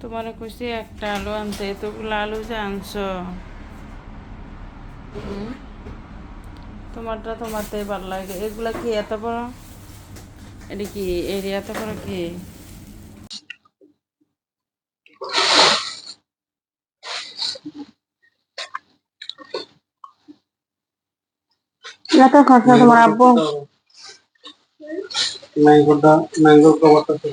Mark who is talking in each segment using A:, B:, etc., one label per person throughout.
A: তোমার কইছি একটা আলু আনতে এতগুলো আলু যে আনছো। তোমারটা তোমারটাই ভালো লাগে। এগুলা কি এত বড়? এটা কি এরিয়া এত বড় কি?
B: এত খরচা তোমার আব্বু।
C: ম্যাঙ্গোটা ম্যাঙ্গো কভারটা ছিল।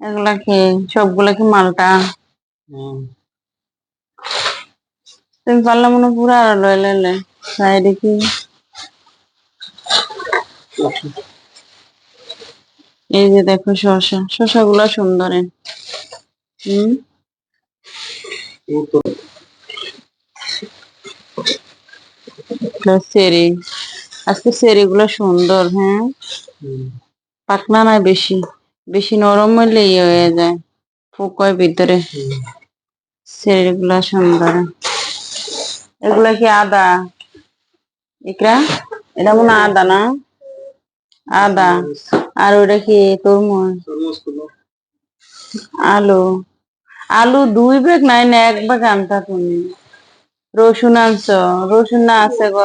B: এগুলা কি সবগুলা কি মালটা? তুমি পারলে মনে পুরা আর লয় লাইলে সাইডে কি। এই যে দেখো শসা শসা গুলা সুন্দর। হুম। সেরি আজকে সেরি গুলা সুন্দর হ্যাঁ। পাকনা না বেশি। বেশি নরম হইলে ইয়ে হয়ে যায়। পোক হয় ভিতরে। সেরি সুন্দর। এগুলা কি আদা? ইকরা? এটা মনে আদা না? আদা। আর ওটা কি তরমুজ? আলু। আলু দুই ব্যাগ নাই, না এক ব্যাগ আনতা তুমি। রসুন আনছো। রসুন না আছে
C: কম।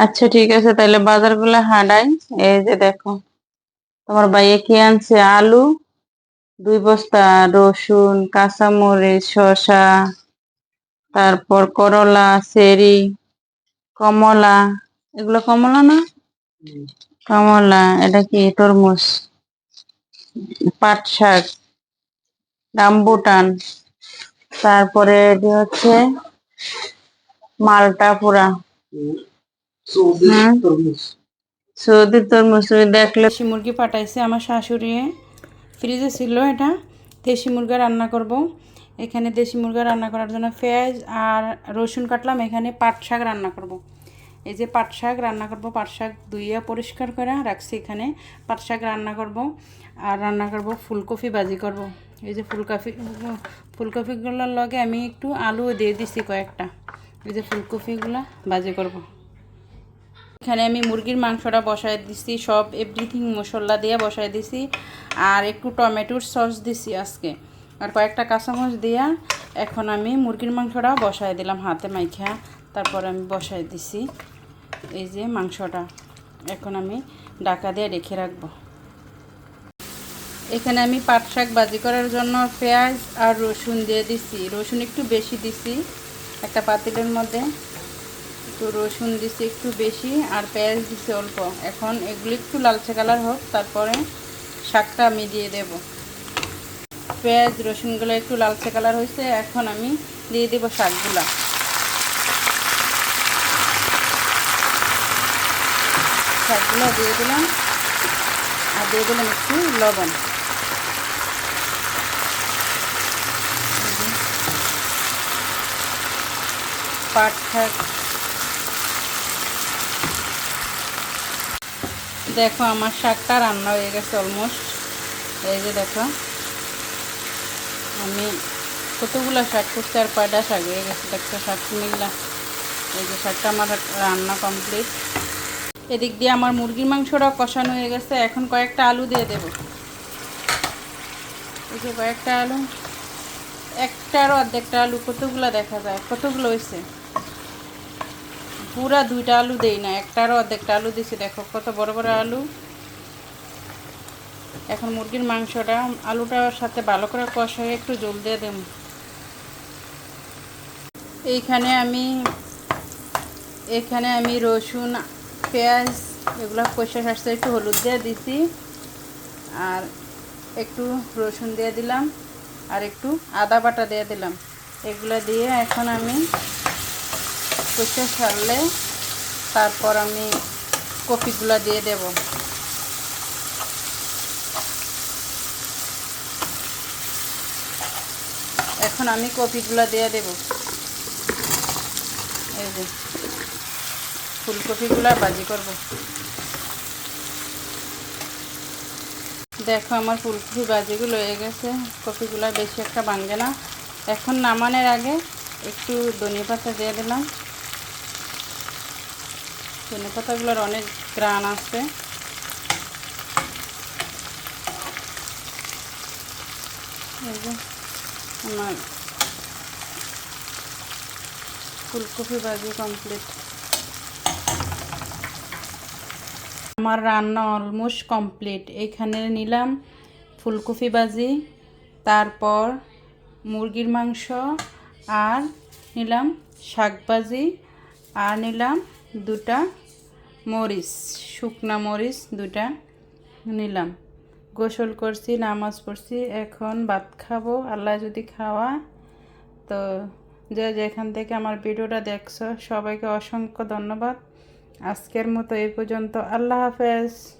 B: আচ্ছা ঠিক আছে তাহলে বাজারগুলা হাঁটাই। এই যে দেখো তোমার ভাইয়ে কি আনছে? আলু দুই বস্তা রসুন কাঁচামরিচ শসা তারপর করলা সেরি কমলা। এগুলো কমলা না? কমলা এটা কি? তরমুজ। পাট শাক রামবুটান তারপরে এটি হচ্ছে মালটা পুরা
C: হুম। সৌদি
B: হুম।
C: তরমুজ।
B: সৌদির তরমুজ। তুমি দেখলে।
A: দেশি মুরগি পাঠাইছে আমার শাশুড়ি। ফ্রিজে ছিল এটা। দেশি মুরগা রান্না করব। এখানে দেশি মুরগা রান্না করার জন্য পেঁয়াজ আর রসুন কাটলাম। এখানে পাট শাক রান্না করব। এই যে পাট শাক রান্না করব। পাট শাক ধুইয়া পরিষ্কার করে রাখছি এখানে। পাট শাক রান্না করব। আর রান্না করব ফুলকপি ভাজি করব। এই যে ফুলকপি ফুলকপিগুলোর লগে আমি একটু আলু দিয়ে দিছি কয়েকটা। এই যে ফুলকপিগুলো ভাজি করব। এখানে আমি মুরগির মাংসটা বসায় দিছি, সব এভরিথিং মশলা দিয়ে বসায় দিছি, আর একটু টমেটোর সস দিছি আজকে। আর কয়েকটা কাঁচামরিচ দিয়া এখন আমি মুরগির মাংসটা বসায় দিলাম হাতে মাইখা। তারপর আমি বসায় দিছি এই যে মাংসটা। এখন আমি ডাকা দিয়ে রেখে রাখব। এখানে আমি পাট শাক বাজি করার জন্য পেঁয়াজ আর রসুন দিয়ে দিছি। রসুন একটু বেশি দিছি একটা পাতিলের মধ্যে। তো রসুন দিছি একটু বেশি আর পেঁয়াজ দিছি অল্প। এখন এগুলি একটু লালচে কালার হোক, তারপরে শাকটা আমি দিয়ে দেব। পেঁয়াজ, রসুনগুলো একটু লালচে কালার হয়েছে, এখন আমি দিয়ে দেব শাকগুলা। শাকগুলো দিয়ে দিলাম, আর দিয়ে দিলাম একটু লবণ। পাট শাক দেখো আমার শাকটা রান্না হয়ে গেছে অলমোস্ট এই যে দেখো, আমি কতগুলো শাক করতে আর কয়টা শাক হয়ে গেছে, দেখছ শাক মিললা এই যে শাকটা আমার রান্না কমপ্লিট এদিক দিয়ে আমার মুরগির মাংসটা কষানো হয়ে গেছে, এখন কয়েকটা আলু দিয়ে দেব। এই যে কয়েকটা আলু, একটার অর্ধেকটা আলু কতগুলো দেখা যায়? কতগুলো হয়েছে? পুরা দুইটা আলু দেই না, একটারও অর্ধেকটা আলু দিছি। দেখো কত বড় বড় আলু। এখন মুরগির মাংসটা, আলুটার সাথে ভালো করে কষায় একটু জল দিয়ে দেব। এইখানে আমি এখানে আমি রসুন, পেঁয়াজ, এগুলো কষে সারতে একটু হলুদ দিয়ে দিছি। আর একটু রসুন দিয়ে দিলাম, আর একটু আদা বাটা দিয়ে দিলাম। এগুলো দিয়ে এখন আমি কষে সারলে তারপর আমি কপিগুলো দিয়ে দেব। এখন আমি কপিগুলো দিয়ে দেব। এই যে, ফুলকপিগুলো ভাজি করব। দেখো আমার ফুলকপি ভাজিগুলো হয়ে গেছে। কপিগুলো বেশি একটা ভাঙবে না। এখন নামানোর আগে একটু ধনিয়া পাতা দিয়ে দিলাম। ধনে পাতাগুলোর অনেক গ্রান আছে আমার ফুলকপি ভাজি কমপ্লিট আমার রান্না অলমোস্ট কমপ্লিট এখানে নিলাম ফুলকপি ভাজি তারপর মুরগির মাংস, আর নিলাম শাক ভাজি আর নিলাম দুটা মরিচ, শুকনা মরিচ দুটা নিলাম। গোসল করছি, নামাজ পড়ছি, এখন ভাত খাব। আল্লাহ যদি খাওয়া, তো যে যেখান থেকে আমার ভিডিওটা দেখছ, সবাইকে অসংখ্য ধন্যবাদ। আজকের মতো এ পর্যন্ত। আল্লাহ হাফেজ।